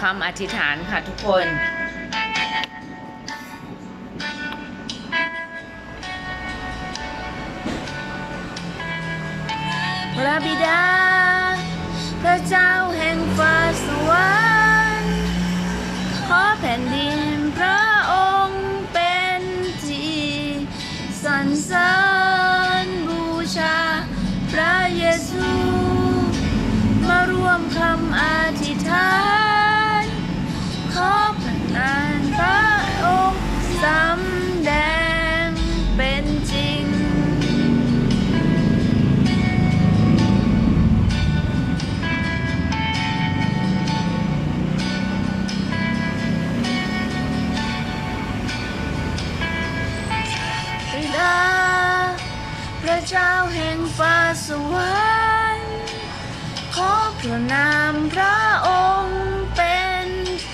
คำอธิษฐานค่ะทุกคนพระบิดา พระเจ้าแห่งฟ้าสวรรค์ขอแผ่นดินพระองค์เป็นที่สรรเสริญบูชาพระเยซู ฟ้าสวรรค์ขอพระนามพระองค์เป็น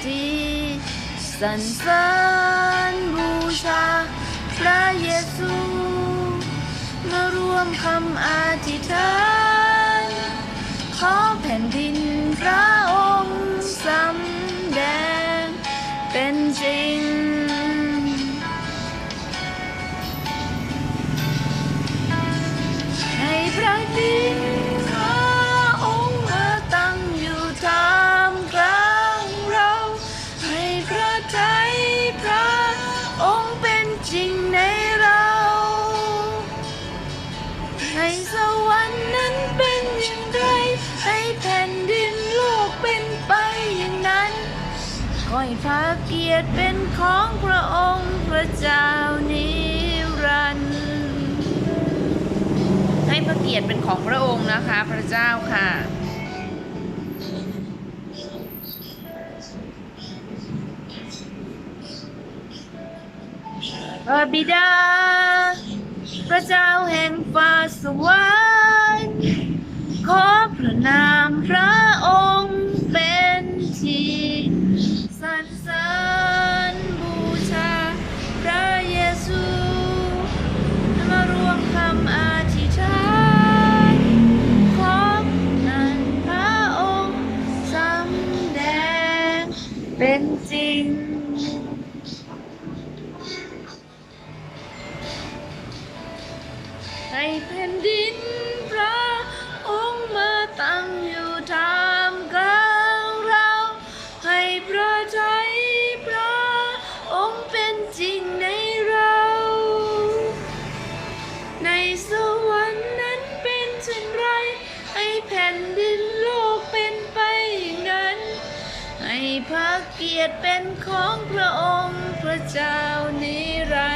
ที่สรรเสริญบูชา พระเยซู มาร่วมคำอธิษฐาน ขอแผ่นดิน ในสวรรค์นั้นเป็นอย่างไรให้แผ่นดินโลกเป็นไปอย่างนั้นขอให้พระเกียรติเป็นของพระองค์พระเจ้านิรันดร์ให้พระเกียรติเป็นของพระองค์นะคะ พระเจ้าค่ะพระบิดา พระเจ้าแห่งฟ้าสวรรค์ขอพระนามพระ ให้แผ่นดินพระองค์มาตั้งอยู่ท่ามกลางเรา ให้พระใจพระองค์เป็นจริงในเรา ในสวรรค์นั้นเป็นเช่นไร ให้แผ่นดินโลกเป็นไปอย่างนั้น ให้พระเกียรติเป็นของพระองค์พระเจ้านิรันดร์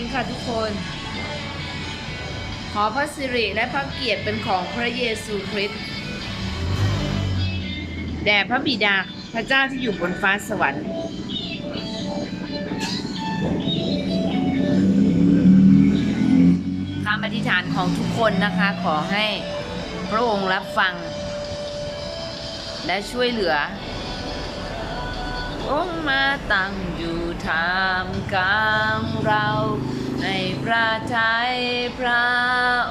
นค่ะทุกคน ขอพระสิริและพระเกียรติเป็นของพระเยซูคริสต์แด่พระบิดาพระเจ้าที่อยู่บนฟ้าสวรรค์คำอธิษฐานของทุกคนนะคะ ขอให้พระองค์รับฟัง และช่วยเหลือ องค์มาตั้งอยู่ทามกลางเรา ในพระทัยพระ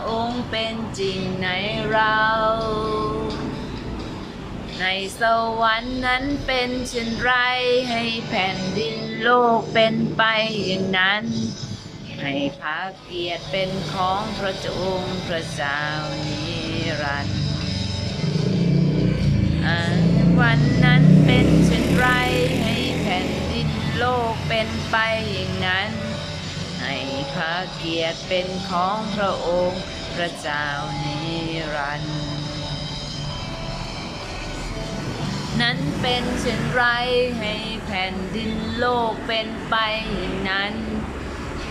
องค์เป็นจริงในเรา ในสวรรค์นั้นเป็นเช่นไร ให้แผ่นดินโลกเป็นไปอย่างนั้น ให้พระเกียรติเป็นของพระจาองค์พระเจ้านิรันดร์อ่าวันนั้นเป็นเช่นไร ให้แผ่นดินโลกเป็นไปอย่างนั้น ให้พระเกียรติเป็นของพระองค์พระเจ้านิรันดร์นั้นเป็นเช่นไรให้แผ่นดินโลกเป็นไปอย่างนั้น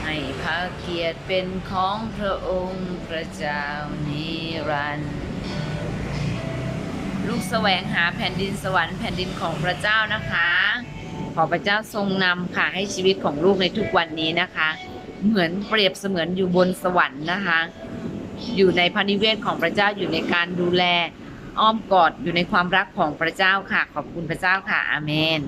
ให้พระเกียรติเป็นของพระองค์พระเจ้านิรันดร์ลูกแสวงหาแผ่นดินสวรรค์แผ่นดินของพระเจ้านะคะ ขอพระเจ้าทรงนำค่ะให้ชีวิตของลูกในทุกวันนี้นะคะ เหมือนเปรียบเสมือนอยู่บนสวรรค์นะคะ อยู่ในพระนิเวศของพระเจ้าอยู่ในการดูแล อ้อมกอดอยู่ในความรักของพระเจ้าค่ะ ขอบคุณพระเจ้าค่ะอาเมน